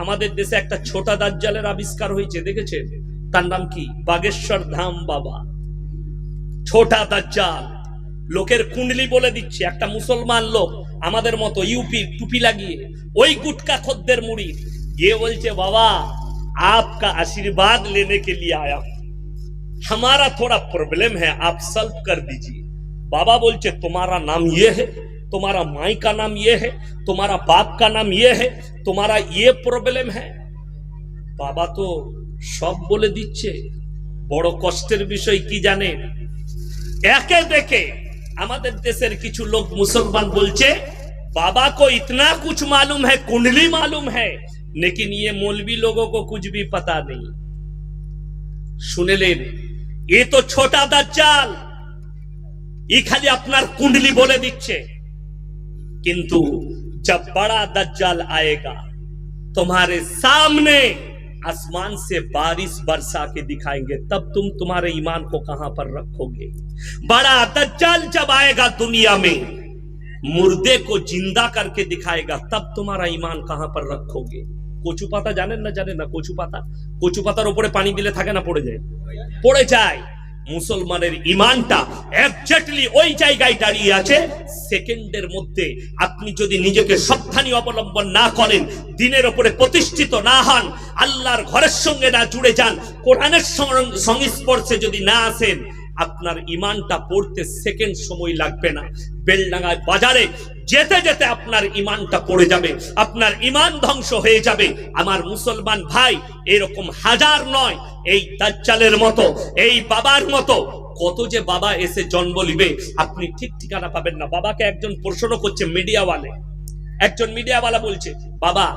আমাদের দেশে একটা ছোটা দাজ্জালের আবিষ্কার হয়েছে দেখেছেন তার নাম কি বাগেশ্বর ধাম বাবা ছোটা দাজ্জাল লোকের কুণ্ডলি বলে দিচ্ছে একটা মুসলমান লোক আমাদের মতো ইউপি টুপি লাগিয়ে ওই গুটকা খদ্দের মুড়ি গিয়ে বলছে বাবা आपका आशीर्वाद लेने के लिए आया हूं हमारा थोड़ा प्रॉब्लम है आप सॉल्व कर दीजिए बाबा बोलचे तुम्हारा नाम ये है तुम्हारा माई का नाम ये है तुम्हारा बाप का नाम ये है तुम्हारा ये प्रॉब्लम है বাবা তো সব বলে দিচ্ছে বড় কষ্টের বিষয় কি জানে একে দেখে আমাদের দেশের কিছু লোক মুসলমান বলছে बाबा को इतना कुछ मालूम है कुंडली मालूम है लेकिन ये मौलवी लोगों को कुछ भी पता नहीं শুনেলেন এ তো ছোটা দাজ্জাল ই খালি আপনার কুণ্ডলি বলে দিচ্ছে কিন্তু जब बड़ा दज्जाल आएगा तुम्हारे सामने आसमान से बारिश बरसा के दिखाएंगे तब तुम तुम्हारे ईमान को कहां पर रखोगे बड़ा दज्जाल जब आएगा दुनिया में मुर्दे को जिंदा करके दिखाएगा तब तुम्हारा ईमान कहां पर रखोगे কচু পাতা জানেন না জানেন না কচু পাতা কচু পাতার উপরে পানি দিলে থাকে না পড়ে যায় পড়ে যায় মুসলমানের ইমানটা একজাক্টলি ওই জায়গায় দাঁড়িয়ে আছে। সেকেন্ডের মধ্যে আপনি যদি নিজেকে সাবধানী অবলম্বন না করেন, দিনের ওপরে প্রতিষ্ঠিত না হন, আল্লাহর ঘরের সঙ্গে না জুড়ে যান, কোরআনের সংস্পর্শে যদি না আসেন আপনার ইমানটা পড়তে সেকেন্ড সময় লাগবে না বেলডাঙ্গায় বাজারে যেতে যেতে আপনার ইমানটা পড়ে যাবে আপনার ইমান ধ্বংস হয়ে যাবে আমার মুসলমান ভাই এরকম হাজার নয় এই দাজ্জালের মতো এই বাবার মতো কত যে বাবা এসে জন্ম নিবে আপনি ঠিক ঠিকানা পাবেন না বাবাকে একজন প্রশ্ন করছে মিডিয়াওয়ালে একজন মিডিয়াওয়ালা বলছে বাবা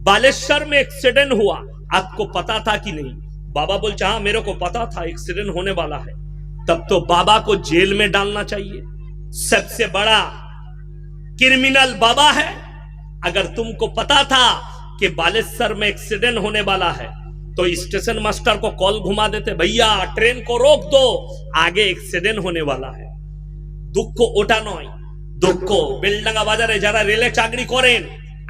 बालेश्वर में एक्सीडेंट हुआ आपको पता था कि नहीं बाबा बोलते हाँ मेरे को पता था एक्सीडेंट होने वाला है तब तो बाबा को जेल में डालना चाहिए सबसे बड़ा क्रिमिनल बाबा है अगर तुमको पता था कि बालेश्वर में एक्सीडेंट होने वाला है तो स्टेशन मास्टर को कॉल घुमा देते भैया ट्रेन को रोक दो आगे एक्सीडेंट होने वाला है দুঃখ ওটা নয় দুঃখ বেলডাঙ্গা বাজারে যারা রেলে চাকরি করেন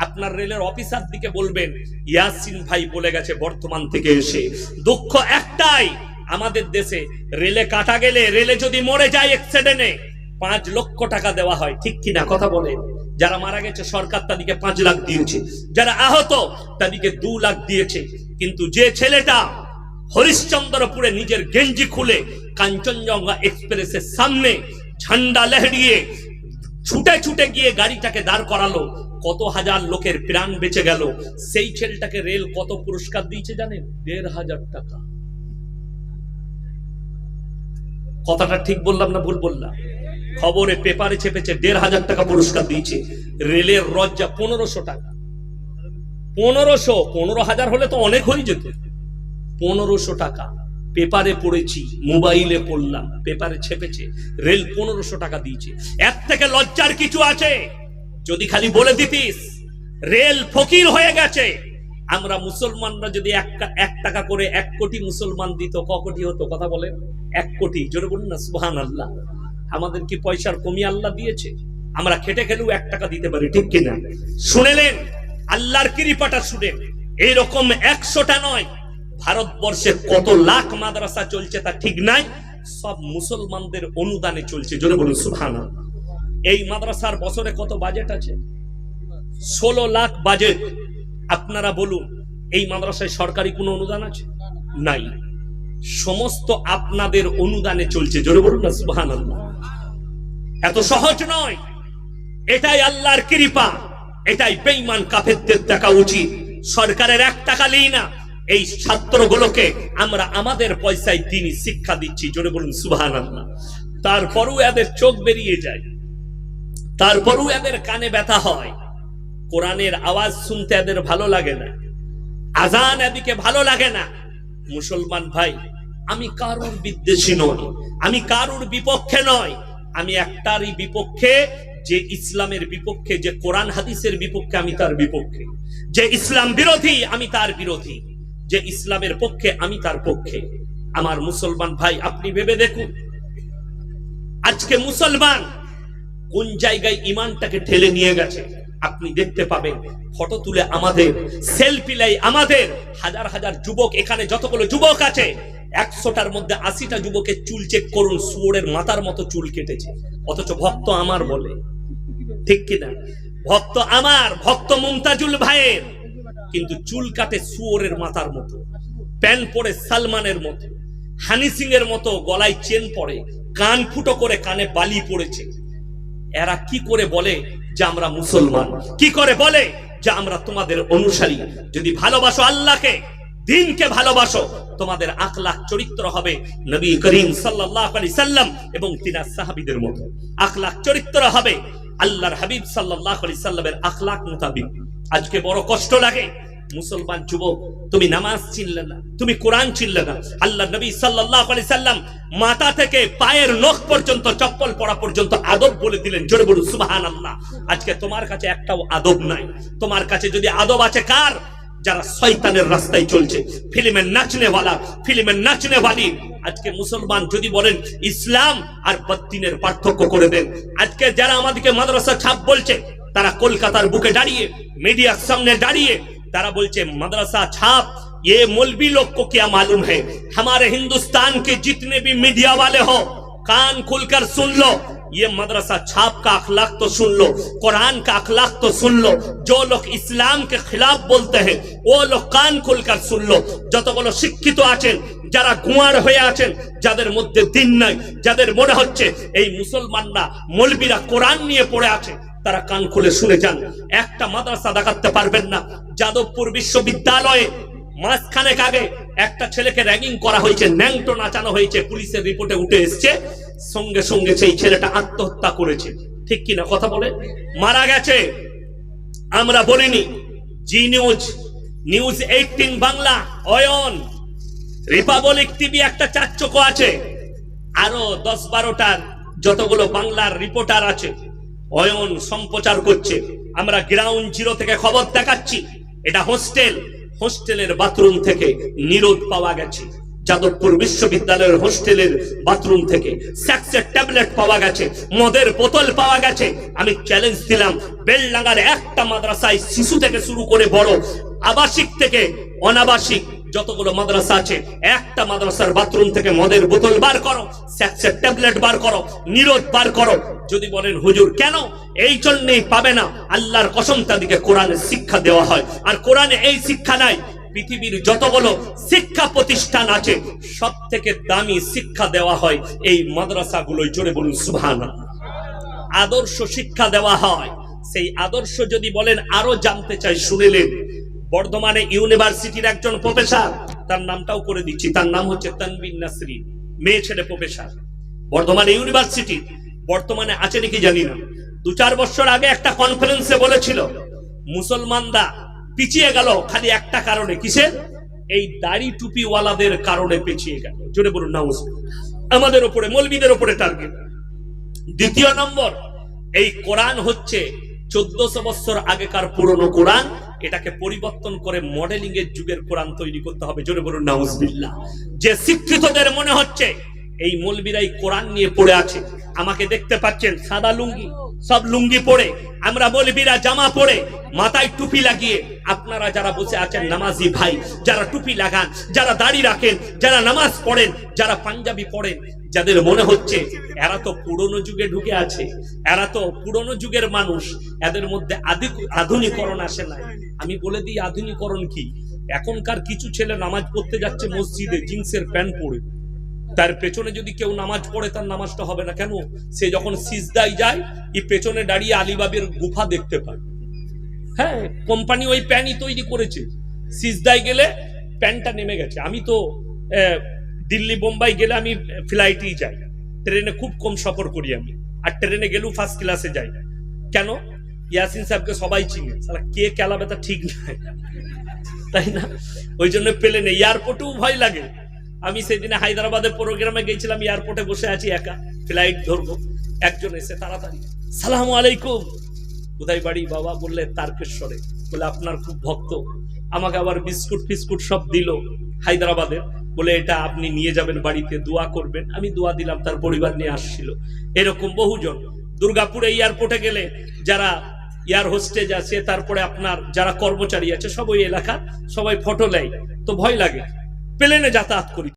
আপনার রেলের অফিসার দিকে বলবেন ইয়াসিন ভাই বলে গেছে বর্তমান থেকে এসে দুঃখ একটাই আমাদের দেশে রেলে কাটা গেলে রেলে যদি মরে যায় অ্যাক্সিডেন্টে পাঁচ লক্ষ টাকা দেওয়া হয়, ঠিক কিনা কথা বলেন যারা মারা গেছে, সরকার তাদেরকে পাঁচ লাখ দিয়েছে। যারা আহত, তাদেরকে দু লাখ দিয়েছে। কিন্তু যে ছেলেটা হরিশ্চন্দ্রপুরে নিজের গেঞ্জি খুলে কাঞ্চনজঙ্ঘা এক্সপ্রেসের সামনে ঝান্ডা লহড়িয়ে ছুটে ছুটে গিয়ে গাড়িটাকে দাঁড় করালো, কত হাজার লোকের প্রাণ বেঁচে গেল। সেই ছেলেটাকে রেল কত পুরস্কার দিয়েছে জানেন? দেড় হাজার টাকা। কথাটা ঠিক বললাম না ভুল বললাম? খবরে পেপারে চেপেছে দেড় হাজার টাকা পুরস্কার দিয়েছে। রেলের রজ্জা পনেরোশো টাকা। পনেরোশো, পনেরো হাজার হলে তো অনেক হয়ে যেত। পনেরোশো টাকা। পেপারে পড়েছি, মোবাইলে পড়লাম, পেপারে ছেপেছে, রেল পনেরোশো টাকা দিয়েছে। এর থেকে লজ্জার কিছু আছে? যদি খালি বলে দিতিস, রেল ফকির হয়ে গেছে। আমরা মুসলমানরা যদি এক টাকা করে এক কোটি মুসলমান দিত, ক কোটি হতো, কথা বলেন। এক কোটি, জোরে বলুন না সুহান আল্লাহ আমাদের কি পয়সার কমি আল্লাহ দিয়েছে? আমরা খেটে খেলেও এক টাকা দিতে পারি, ঠিক কিনা? শুনেলেন? আল্লাহর কিরিপাটা শুনেন। এইরকম একশোটা নয়, ভারতবর্ষে কত লাখ মাদ্রাসা চলছে তা ঠিক নাই, সব মুসলমানদের অনুদানে চলছে, জোরে বলুন সুহান এই মাদ্রাসার বছরে কত বাজেট আছে? ষোলো লাখ বাজেট আপনারা বলুন, এই মাদ্রাসায় সরকারি কোনো অনুদান আছে? নাই। সমস্ত আপনাদের অনুদানে চলছে। জোরে বলুন না সুবহান এত সহজ নয়। এটাই আল্লাহর কৃপা। এটাই বেঈমান কাফেরদের দেখা উচিত। সরকারের এক টাকা নেই না। এই ছাত্রগুলোকে আমরা আমাদের পয়সায় তিনি শিক্ষা দিচ্ছি। জোরে বলুন সুবহান তারপরও এদের চোখ বেরিয়ে যায়। তারপরও এদের কানে ব্যথা হয়। কোরআনের আওয়াজ শুনতে এদের ভালো লাগে না। আজান এদিকে ভালো লাগে না। মুসলমান ভাই, আমি কারুর বিদ্বেষী নই, আমি কারুর বিপক্ষে নয় আমি একটারই বিপক্ষে, যে ইসলামের বিপক্ষে, যে কোরআন হাদিসের বিপক্ষে আমি তার বিপক্ষে, যে ইসলাম বিরোধী আমি তার বিরোধী, যে ইসলামের পক্ষে আমি তার পক্ষে। আমার মুসলমান ভাই, আপনি ভেবে দেখুন, আজকে মুসলমান কোন জায়গায় ইমানটাকে ঠেলে নিয়ে গেছে? আপনি দেখতে পাবেন, ফটো তুলে আমাদের সেলফি লাই আমাদের। হাজার হাজার যুবক এখানে, যতগুলো যুবক আছে, একশোটার মধ্যে আশিটা যুবকের চুল চেক করুন, শুয়োরের মাথার মতো চুল কেটেছে। অথচ ভক্ত আমার বলে, ঠিক কিনা? ভক্ত আমার, ভক্ত মুমতাজুল ভাইয়ের। কিন্তু চুল কাটে শুয়োরের মাথার মতো, প্যান্ট পরে সালমানের মতো, হানি সিং এর মতো গলায় চেন পরে, কান ফুটো করে কানে বালি পড়েছে। এরা কি করে বলে যে আমরা মুসলমান। কি করে বলে? যে আমরা তোমাদের অনুসারী। যদি ভালোবাসো আল্লাহকে, দিনকে ভালোবাসো, তোমাদের আখলাখ চরিত্র হবে নবী করিম সাল্লাম এবং তিনার সাহাবিদের মতো। আখলাখ চরিত্র হবে আল্লাহর হাবিব সাল্লাহ আলি সাল্লামের আখলাখ মোতাবিক। আজকে বড় কষ্ট লাগে। মুসলমান যুবক, তুমি নামাজ চিনলে না, তুমি কোরআন চিনলে না। আল্লাহ নবী সাল্লাল্লাহু আলাইহি সাল্লাম মাথা থেকে পায়ের নখ পর্যন্ত, চপ্পল পরা পর্যন্ত আদব বলে দিলেন, জোরে বলুন, সুবহানাল্লাহ। আজকে তোমার কাছে একটাও আদব নাই। তোমার কাছে যদি আদব আছে কার? যারা শয়তানের রাস্তায় চলছে। ফিল্মের নাচনেওয়ালা, ফিল্মের নাচনেওয়ালি। আজকে মুসলমান যদি বলেন, ইসলাম আর বত্তিনের পার্থক্য করে দেন। আজকে যারা আমাদেরকে মাদ্রাসা ছাপ বলছে, তারা কলকাতার বুকে দাঁড়িয়ে, মিডিয়ার সামনে দাঁড়িয়ে तारा बोलचे मदरसा छाप ये मौलवी लोग को क्या मालूम है हमारे हिंदुस्तान के जितने भी मीडिया वाले हो कान खुलकर सुन लो ये मदरसा छाप का अखलाक तो सुन लो कुरान का अखलाक तो सुन लो जो लोग इस्लाम के खिलाफ बोलते हैं वो लोग कान खुलकर सुन लो যতগুলো শিক্ষিত আছেন যারা গুয়ার হয়ে আছেন যাদের মধ্যে দিন নাই যাদের মনে হচ্ছে এই মুসলমানরা মৌলবীরা কোরআন নিয়ে পড়ে আছে তারা কান খুলে শুনে যান। একটা মাদ্রাসা দেখাতে পারবেন না। যাদবপুর বিশ্ববিদ্যালয়ে মাঝখানেক আগে একটা ছেলেকে র্যাগিং করা হয়েছে, ন্যাংটো নাচানো হয়েছে, পুলিশের রিপোর্টে উঠে এসছে। সঙ্গে সঙ্গে সেই ছেলেটা আত্মহত্যা করেছে। ঠিক কিনা কথা বলে? মারা গেছে। আমরা বলিনি, Zee News News Eighteen Bangla, Ayan, Republic TV একটা চারচকো আছে। আরও দশ বারোটার যতগুলো বাংলার রিপোর্টার আছে অয়ন সম্প্রচার করছে। আমরা গ্রাউন্ড জিরো থেকে খবর দেখাচ্ছি। এটা হোস্টেল হোস্টেলের বাথরুম থেকে নিরোধ পাওয়া গেছে। যাদবপুর বিশ্ববিদ্যালয়ের হোস্টেলের বাথরুম থেকে স্যাক্সের ট্যাবলেট পাওয়া গেছে। মদের বোতল পাওয়া গেছে। আমি চ্যালেঞ্জ দিলাম। বেলডাঙ্গার একটা মাদ্রাসায় শিশু থেকে শুরু করে বড়। আবাসিক থেকে অনাবাসিক। যতগুলো মাদ্রাসা আছে, একটা মাদ্রাসার বাথরুম থেকে মদের বোতল বার করো স্যাক্সের ট্যাবলেট বার করো নিরোধ বার করো। যদি বলেন, হুজুর, কেন? এই জন্যেই পাবে না। আল্লাহর কসম তাদেরকে কোরআনের শিক্ষা দেওয়া হয়। আর কোরআনে এই শিক্ষা নাই। পৃথিবীর যতগুলো শিক্ষা প্রতিষ্ঠান আছে সব থেকে দামি শিক্ষা দেওয়া হয় এই মাদ্রাসাগুলোই জোরে বলুন, সুবহানাল্লাহ। আদর্শ শিক্ষা দেওয়া হয়। সেই আদর্শ যদি বলেন, আরও জানতে চাই শুনিলেন বর্ধমানে ইউনিভার্সিটির একজন প্রফেসর, তার নামটাও করে দিচ্ছি, তার নাম হচ্ছে তানবিন নাসরিন, মেয়ে ছেলে প্রফেসর। বর্ধমানে ইউনিভার্সিটি, বর্তমানে আছে নাকি জানি না। দু চার বছর আগে একটা কনফারেন্সে বলেছিল, মুসলমানরা পিছিয়ে গেল খালি একটা কারণে, কিসের? এই দাড়ি টুপিওয়ালাদের কারণে পিছিয়ে গেল। জোরে বলুন, না আমাদের উপরে মৌলবীদের উপরে টার্গেট দ্বিতীয় নম্বর, এই কোরআন হচ্ছে চোদ্দশো বছর আগেকার পুরনো কোরআন এটাকে পরিবর্তন করে মডেলিং এর যুগের কোরআন তৈরি করতে হবে। জোরে বলুন, নাউজবিল্লাহ। যে শিক্ষিতদের মনে হচ্ছে, এই মলবিরাই কোরআন নিয়ে পড়ে আছে। আমাকে দেখতে পাচ্ছেন সাদা লুঙ্গি। সব লুঙ্গি পরে, আমরা মৌলবীরা জামা পরে, মাথায় টুপি লাগিয়ে, আপনারা যারা বসে আছেন নামাজি ভাই, যারা টুপি লাগান, যারা দাড়ি রাখেন, যারা নামাজ পড়েন, যারা পাঞ্জাবি পড়েন, যাদের মনে হচ্ছে এরা তো পুরনো যুগে ঢুকে আছে, এরা তো পুরনো যুগের মানুষ, এদের মধ্যে আধি- আধুনিকরণ আসে না আমি বলে দিই, আধুনিকরণ কি? এখনকার কিছু ছেলে নামাজ পড়তে যাচ্ছে মসজিদে, জিন্সের প্যান্ট পরে। তার পেছনে যদি কেউ নামাজ পড়ে, তার নামাজটা হবে না। কেন? সে যখন সিজদায় যায়, এই পেছনে দাঁড়িয়ে আলিবাবের গুফা দেখতে পায়। হ্যাঁ কোম্পানি ওই প্যানই তৈরি করেছে। সিজদায় গেলে প্যানটা নেমে গেছে। আমি তো দিল্লি, বোম্বাই গেলে আমি ফ্লাইটেই যাই। ট্রেনে খুব কম সফর করি আমি। আর ট্রেনে গেলেও ফার্স্ট ক্লাসে যাই। কেন? ইয়াসিন সাহেবকে সবাই চিনে। সালা কে কেলাবে তা ঠিক নাই। তাই না? ওই জন্য প্লেনে এয়ারপোর্টেও ভয় লাগে। আমি সেদিনে হায়দ্রাবাদের প্রোগ্রামে গেছিলাম এয়ারপোর্টে বসে আছি একা। ফ্লাইট ধরবো। একজন এসে তাড়াতাড়ি, সালাম আলাইকুম। কোথায় বাড়ি? বাবা বললে, তারকেশ্বরে। বলে, আপনার খুব ভক্ত। আমাকে আবার বিস্কুট ফিস্কুট সব দিল হায়দ্রাবাদে বলে, এটা আপনি নিয়ে যাবেন বাড়িতে, দোয়া করবেন। আমি দোয়া দিলাম, তার পরিবার নিয়ে আসছিল। এরকম বহুজন। দুর্গাপুরে এয়ারপোর্টে গেলে যারা এয়ার হোস্টেজ আছে, তারপরে আপনার যারা কর্মচারী আছে, সব ওই এলাকার সবাই ফটো নেয়। তো ভয় লাগে। প্লেনে যাতায়াত করি।